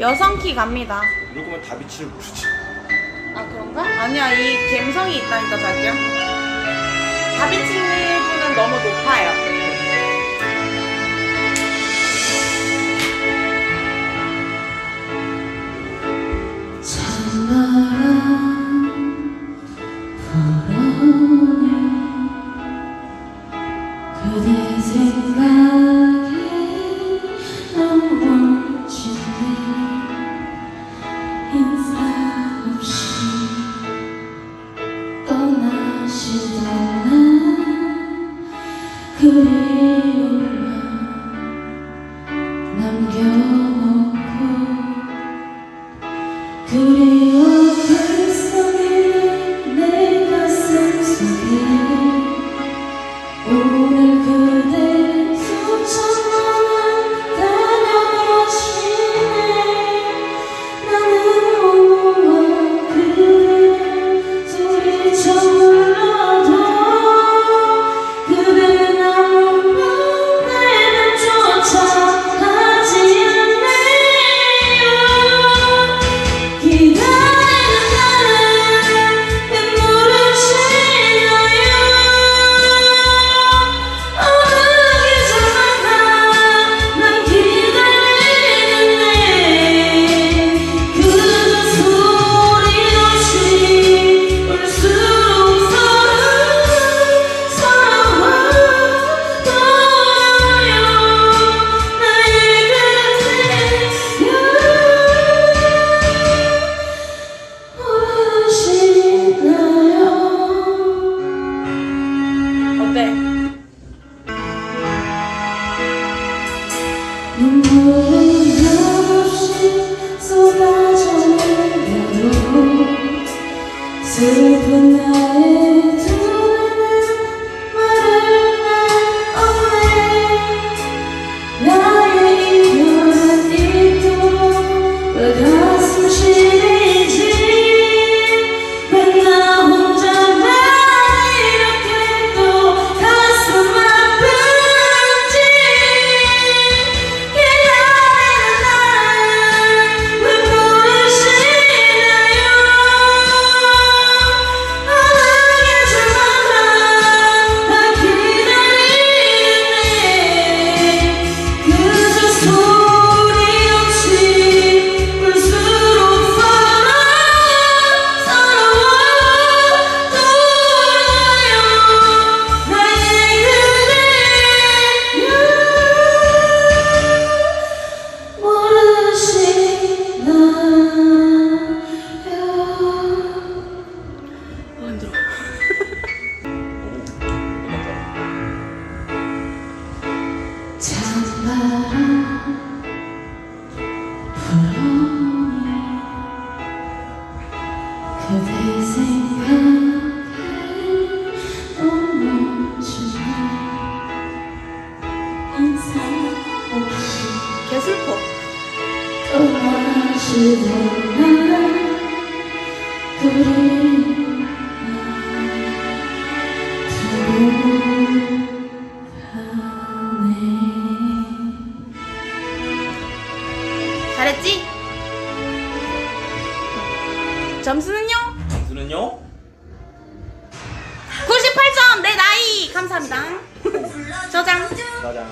여성 키 갑니다. 이럴 거면 다비치를 부르지. 아 그런가? 아니야 이 갬성이 있다니까 자기야. 다비치는 너무 높아요. 찬바람 불어 시달란 그리움만 남겨놓 쏟아져 내려오고 슬픈 날 바람 불어오니 그대 생각에는 멈추네 인상 없이 개슬퍼 떠나시던 날 그리 잘했지? 점수는요? 점수는요? 98점 내 나이 감사합니다 저장 저장